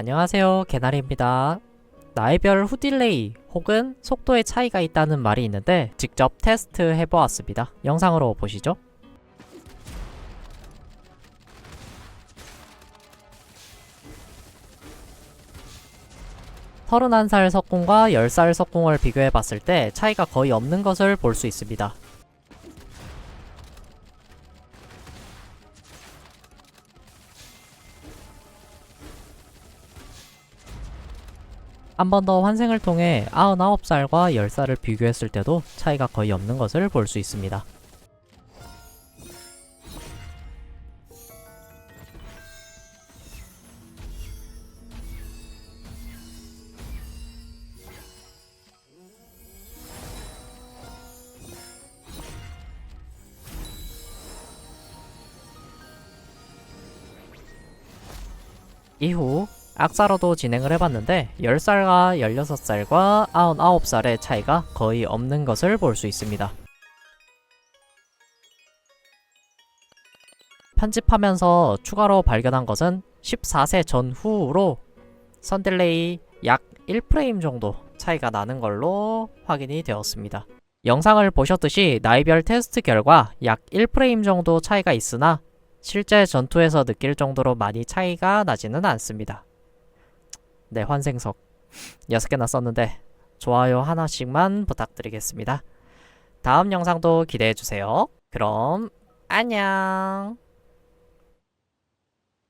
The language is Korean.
안녕하세요 개나리입니다. 나이별 후딜레이 혹은 속도의 차이가 있다는 말이 있는데 직접 테스트 해보았습니다. 영상으로 보시죠. 31살 석궁과 10살 석궁을 비교해 봤을 때 차이가 거의 없는 것을 볼 수 있습니다. 한 번 더 환생을 통해 99살과 10살을 비교했을 때도 차이가 거의 없는 것을 볼 수 있습니다. 이후 악사로도 진행을 해봤는데 10살과 16살과 99살의 차이가 거의 없는 것을 볼 수 있습니다. 편집하면서 추가로 발견한 것은 14세 전후로 선딜레이 약 1프레임 정도 차이가 나는 걸로 확인이 되었습니다. 영상을 보셨듯이 나이별 테스트 결과 약 1프레임 정도 차이가 있으나 실제 전투에서 느낄 정도로 많이 차이가 나지는 않습니다. 네, 환생석 6개나 썼는데 좋아요 하나씩만 부탁드리겠습니다. 다음 영상도 기대해주세요. 그럼 안녕!